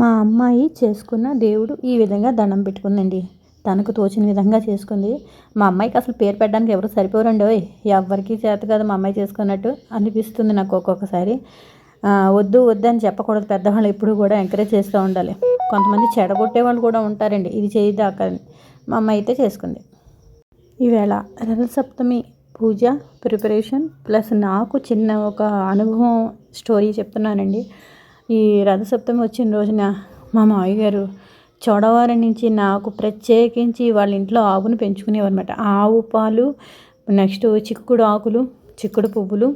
మా అమ్మాయి చేసుకున్న దేవుడు ఈ విధంగా దండం పెట్టుకుందండి. తనకు తోచిన విధంగా చేసుకుంది. మా అమ్మాయికి అసలు పేరు పెట్టడానికి ఎవరు సరిపోరండి ఓయ్. ఎవరికి చేత కాదు మా అమ్మాయి చేసుకున్నట్టు అనిపిస్తుంది నాకు ఒక్కొక్కసారి. వద్దు వద్దు అని చెప్పకూడదు. పెద్దవాళ్ళు ఎప్పుడు కూడా ఎంకరేజ్ చేస్తూ ఉండాలి. కొంతమంది చెడగొట్టే వాళ్ళు కూడా ఉంటారండి. ఇది చేయదాకని మా అమ్మాయి అయితే చేసుకుంది. ఈవేళ రథసప్తమి పూజ ప్రిపరేషన్ ప్లస్ నాకు చిన్న ఒక అనుభవం స్టోరీ చెప్తున్నానండి. ఈ రథసప్తమి వచ్చిన రోజున మా మామయ్య గారు చోడవరం నుంచి నాకు ప్రత్యేకించి వాళ్ళ ఇంట్లో ఆవును పెంచుకునేవారనమాట ఆవు పాలు నెక్స్ట్ చిక్కుడు ఆకులు చిక్కుడు పువ్వులు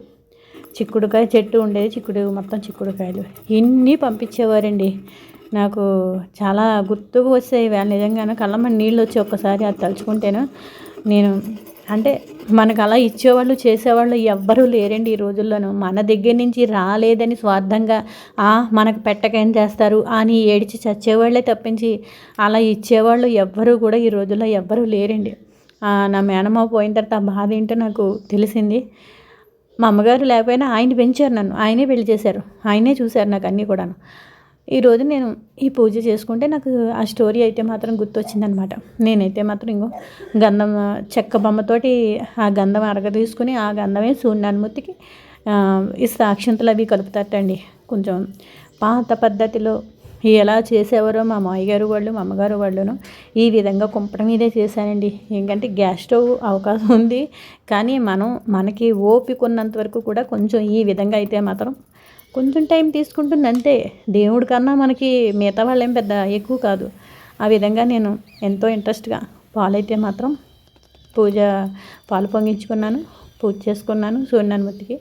చిక్కుడుకాయ చెట్టు ఉండేది చిక్కుడు మొత్తం చిక్కుడుకాయలు. ఇన్ని పంపించేవారండి? నాకు చాలా గుర్తుకు వస్తాయి నిజంగానే కళ్ళమ్మ నీళ్ళు వచ్చి ఒక్కసారి అది తలుచుకుంటేను నేను అంటే మనకు అలా ఇచ్చేవాళ్ళు చేసేవాళ్ళు ఎవ్వరూ లేరండి ఈ రోజుల్లోనూ. మన దగ్గర నుంచి రాలేదని స్వార్థంగా మనకు పెట్టకేం చేస్తారు? అని ఏడిచి చచ్చేవాళ్ళే తప్పించి అలా ఇచ్చేవాళ్ళు ఎవ్వరూ కూడా ఈ రోజుల్లో ఎవ్వరూ లేరండి. నా మేనమా పోయిన తర్వాత ఆ బాధ ఏంటో నాకు తెలిసింది. మా అమ్మగారు లేకపోయినా ఆయన పెంచారు నన్ను. ఆయనే పెళ్ళి చేశారు. ఆయనే చూశారు నాకు అన్నీ కూడాను. ఈరోజు నేను ఈ పూజ చేసుకుంటే నాకు ఆ స్టోరీ అయితే మాత్రం గుర్తొచ్చిందనమాట. నేనైతే మాత్రం ఇంకో గంధం చెక్క బొమ్మతోటి ఆ గంధం అరగ తీసుకుని ఆ గంధమే సూర్యనానుమూర్తికి ఈ సాక్షంతలు అవి కలుపుతారటండి. కొంచెం పాత పద్ధతిలో ఎలా చేసేవారో మా మాయగారు వాళ్ళు మా అమ్మగారు వాళ్ళును ఈ విధంగా కుంపట మీదే చేశానండి ఎందుకంటే గ్యాస్ స్టవ్ అవకాశం ఉంది. కానీ మనం మనకి ఓపిక ఉన్నంత వరకు కూడా కొంచెం ఈ విధంగా అయితే మాత్రం కొంచెం టైం తీసుకుంటుంది అంతే దేవుడి కన్నా మనకి మిగతా వాళ్ళేం పెద్ద ఎక్కువ కాదు. ఆ విధంగా నేను ఎంతో ఇంట్రెస్ట్గా పాలైతే మాత్రం పూజ పాలు పొంగించుకున్నాను పూజ చేసుకున్నాను సూర్యనారాయణమూర్తికి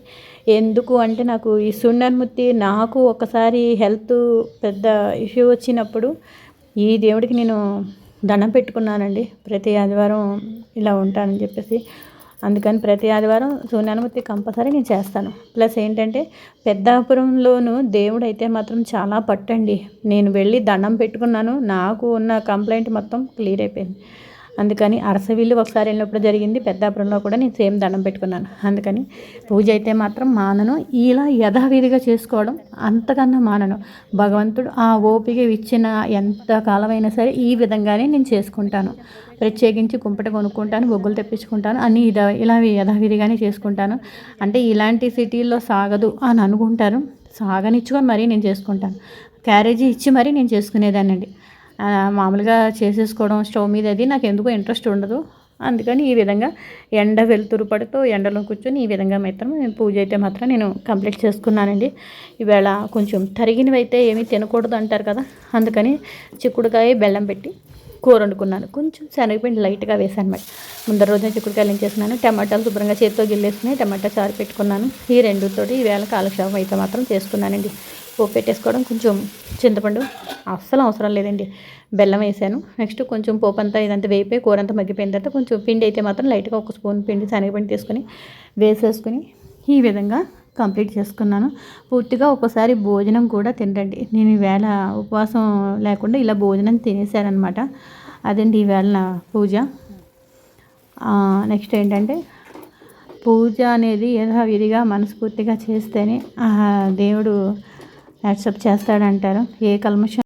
ఎందుకు అంటే నాకు ఈ సూర్యనారాయణమూర్తి నాకు ఒకసారి హెల్త్ పెద్ద ఇష్యూ వచ్చినప్పుడు ఈ దేవుడికి నేను దండం పెట్టుకున్నానండి. ప్రతి ఆదివారం ఇలా ఉంటానని చెప్పేసి అందుకని ప్రతి ఆదివారం సూర్యానుమూర్తి కంపల్సరీ నేను చేస్తాను. ప్లస్ ఏంటంటే పెద్దాపురంలోను దేవుడు అయితే మాత్రం చాలా పట్టండి. నేను వెళ్ళి దండం పెట్టుకున్నాను. నాకు ఉన్న కంప్లైంట్ మొత్తం క్లియర్ అయిపోయింది. అందుకని అరసవిల్లు ఒకసారి వెళ్ళినప్పుడు జరిగింది పెద్దాపురంలో కూడా నేను సేమ్ దండం పెట్టుకున్నాను. అందుకని పూజ అయితే మాత్రం మానను. ఇలా యథావిధిగా చేసుకోవడం అంతకన్నా మానను. భగవంతుడు ఆ ఓపిక ఇచ్చిన ఎంత కాలమైనా సరే ఈ విధంగానే నేను చేసుకుంటాను. ప్రత్యేకించి కుంపట కొనుక్కుంటాను బొగ్గులు తెప్పించుకుంటాను అన్నీ ఇదా ఇలా యథావిధిగానే చేసుకుంటాను. అంటే ఇలాంటి సిటీల్లో సాగదు అని అనుకుంటారు. సాగనిచ్చుకొని మరీ నేను చేసుకుంటాను. క్యారేజీ ఇచ్చి మరీ నేను చేసుకునేదానండి మామూలుగా చేసేసుకోవడం స్టవ్ మీద అది నాకు ఎందుకో ఇంట్రెస్ట్ ఉండదు. అందుకని ఈ విధంగా ఎండ వెలుతురు పడుతూ ఎండలో కూర్చొని ఈ విధంగా మాత్రం పూజ అయితే మాత్రం నేను కంప్లీట్ చేసుకున్నానండి. ఈవేళ కొంచెం తరిగినవి అయితే ఏమీ తినకూడదు అంటారు కదా. అందుకని చిక్కుడుకాయ బెల్లం పెట్టి కూర వండుకున్నాను. కొంచెం శనగపిండి లైట్గా వేసాను అనమాట ముందర రోజున చిక్కుడుకాయలు ఏం చేసినాను టమాటాలు శుభ్రంగా చేతితో గిల్లేసుకుని టమాటా చారు పెట్టుకున్నాను. ఈ రెండుతోటి ఈవేళ కాలక్షేపం అయితే మాత్రం చేసుకున్నానండి. పోపు పెట్టేసుకోవడం కొంచెం చింతపండు అస్సలు అవసరం లేదండి. బెల్లం వేసాను. నెక్స్ట్ కొంచెం పోపు అంతా ఇదంతా వేపే కూర అంతా మగ్గిపోయిన తర్వాత కొంచెం పిండి అయితే మాత్రం లైట్గా ఒక స్పూన్ పిండి శనగపిండి తీసుకొని వేసేసుకుని ఈ విధంగా కంప్లీట్ చేసుకున్నాను. పూర్తిగా ఒకసారి భోజనం కూడా తినరండి. నేను ఈవేళ ఉపవాసం లేకుండా ఇలా భోజనం తినేసానమాట అదండి ఈవేళ నా పూజ. నెక్స్ట్ ఏంటంటే పూజ అనేది యథావిధిగా మనస్ఫూర్తిగా చేస్తేనే దేవుడు యాక్సెప్ట్ చేస్తాడంటారు. ఏ కల్మషం